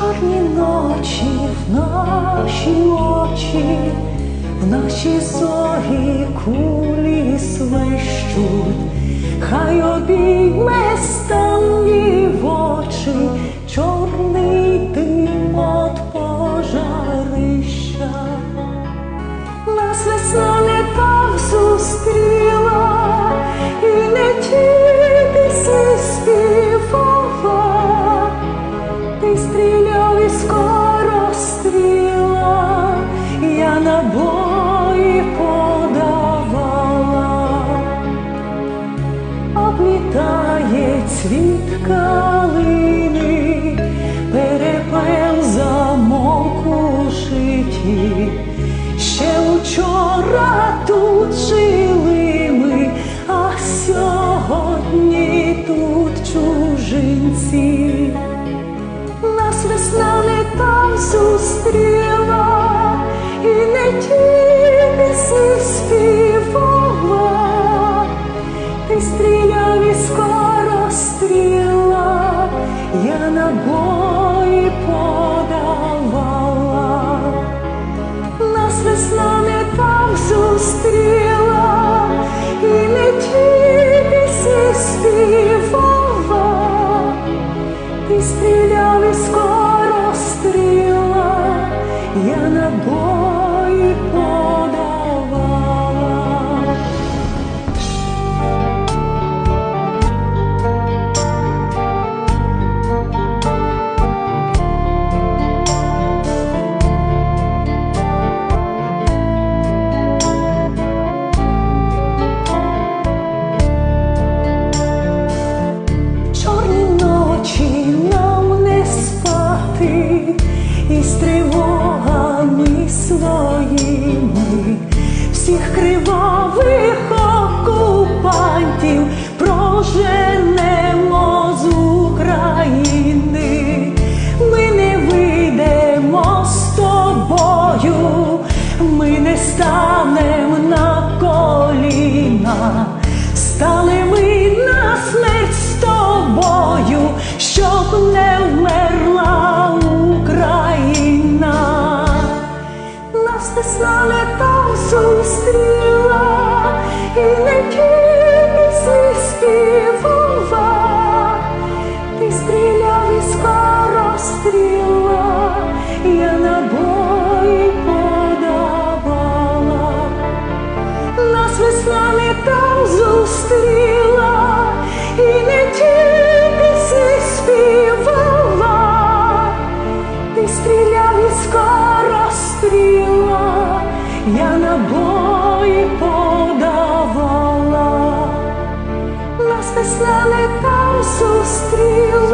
чорні ночі, в наші очі, в наші зорі кулі свищуть, хай обійме. І скоро стріла, я набої стріла, я набої своїми всіх кривавих окупантів проженемо з України. Ми не вийдемо з тобою, ми не станемо зустріла, і ті пісні співала. Ти стріляв і скоро стріла, я подавала. Нас весна не зустріла, тобою подавала, нас весна там зустріла.